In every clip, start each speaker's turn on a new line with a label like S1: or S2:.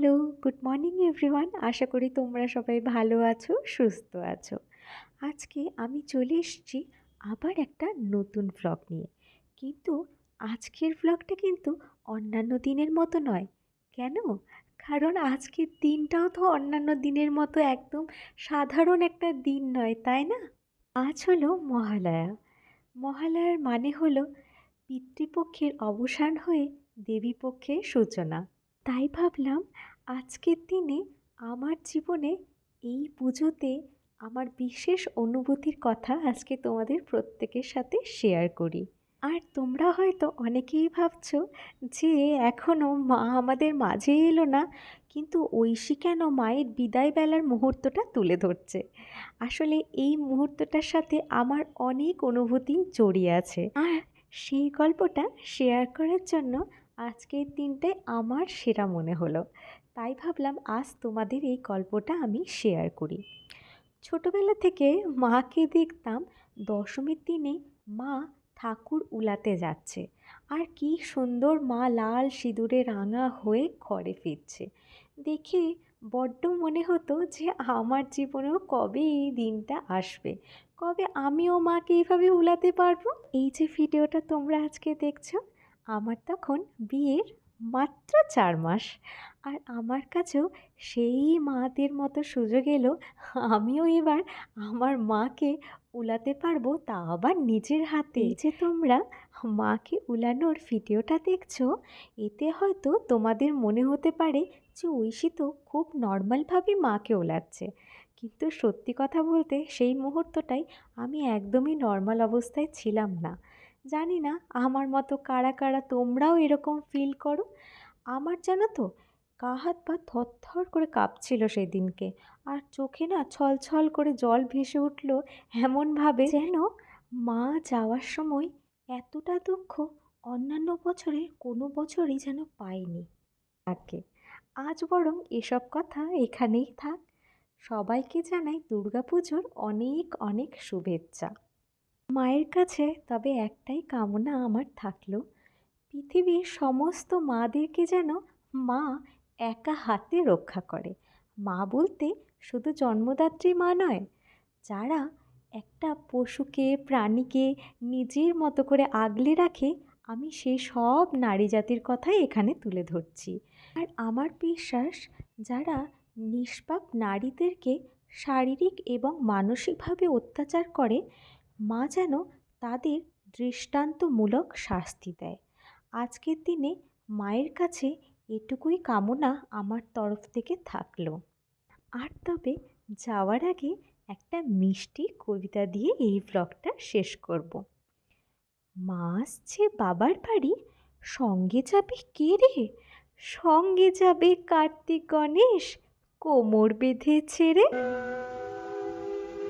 S1: Hello, good morning everyone. আশা করি তোমরা সবাই ভালো আছো, সুস্থ আছো। আজকে আমি চলে এসেছি আবার একটা নতুন ভ্লগ নিয়ে। কিন্তু আজকের ভ্লগটা কিন্তু অন্যান্য দিনের মতো নয়। কেন? কারণ আজকের দিনটাও তো অন্যান্য দিনের মতো একদম সাধারণ একটা দিন নয়, তাই না? আজ হলো মহালয়া। মহালয়ার মানে হলো পিতৃপক্ষের অবসান হয়ে দেবীপক্ষের সূচনা। তাই ভাবলাম আজকের দিনে আমার জীবনে এই পুজোতে আমার বিশেষ অনুভূতির কথা আজকে তোমাদের প্রত্যেকের সাথে শেয়ার করি। আর তোমরা হয়তো অনেকেই ভাবছ যে এখনও মা আমাদের মাঝে এলো না, কিন্তু ঐশী কেন মায়ের বিদায় বেলার মুহূর্তটা তুলে ধরছে? আসলে এই মুহূর্তটার সাথে আমার অনেক অনুভূতি জড়িয়ে আছে। আর সেই গল্পটা শেয়ার করার জন্য আজকের দিনটাই আমার সেরা মনে হলো। তাই ভাবলাম আজ তোমাদের এই গল্পটা আমি শেয়ার করি। ছোটোবেলা থেকে মাকে দেখতাম দশমীর দিনে মা ঠাকুর উলাতে যাচ্ছে আর কি সুন্দর মা লাল সিঁদুরে রাঙা হয়ে ঘরে ফিরছে। দেখে বড্ড মনে হতো যে আমার জীবনেও কবে এই দিনটা আসবে। কবে আমিও মাকে এইভাবে উলাতে পারব? এই যে ভিডিওটা তোমরা আজকে দেখছ আমার তখন বিয়ের মাত্র চার মাস। আর আমার কাছেও সেই মাদের মতো সুযোগ এলো, আমিও এবার আমার মাকে উলাতে পারব তা আবার নিজের হাতে। যে তোমরা মাকে উলানোর ভিডিওটা দেখছ, এতে হয়তো তোমাদের মনে হতে পারে যে ঐশী তো খুব নর্মালভাবে মাকে ওলাচ্ছে কিন্তু সত্যি কথা বলতে সেই মুহূর্তটাই আমি একদমই নর্মাল অবস্থায় ছিলাম না। জানি না আমার মতো কারা কারা তোমরাও এরকম ফিল করো। আমার জানো তো গা হাত পা থরথর করে কাঁপছিল সেই দিনকে আর চোখে না ছলছল করে জল ভেসে উঠল এমনভাবে যেন মা যাওয়ার সময় এতটা দুঃখ অন্যান্য বছরে কোনো বছরই যেন পাইনি থাকে আজ বরং এসব কথা এখানেই থাক। সবাইকে জানাই দুর্গাপুজোর অনেক অনেক শুভেচ্ছা। মায়ের কাছে তবে একটাই কামনা আমার থাকল, পৃথিবীর সমস্ত মাদেরকে যেন মা একা হাতে রক্ষা করে। মা বলতে শুধু জন্মদাত্রী মা নয়, যারা একটা পশুকে, প্রাণীকে নিজের মতো করে আগলে রাখে, আমি সেই সব নারী জাতির কথাই এখানে তুলে ধরছি। আর আমার বিশ্বাস, যারা নিষ্পাপ নারীদেরকে শারীরিক এবং মানসিকভাবে অত্যাচার করে মা যেন তাদের দৃষ্টান্তমূলক শাস্তি দেয়। আজকের দিনে মায়ের কাছে এটুকুই কামনা আমার তরফ থেকে থাকল। আর তবে যাওয়ার আগে একটা মিষ্টি কবিতা দিয়ে এই ব্লগটা শেষ করব। মা আসছে বাবার বাড়ি। সঙ্গে যাবে কে রে? সঙ্গে যাবে কার্তিক গণেশ। কোমর বেঁধে ছেড়ে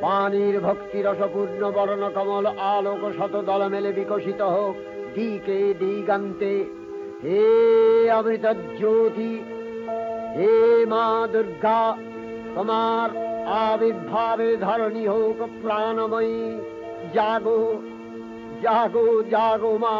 S2: বাণীর ভক্তি রসপূর্ণ বর্ণ কমল আলোক শত দল মেলে বিকশিত হোক। দিকে দিগান্তে হে অমৃত জ্যোতি, হে মা দুর্গা, তোমার আবির্ভাবে ধরণী হোক প্রাণময়ী। জাগো জাগো জাগো মা।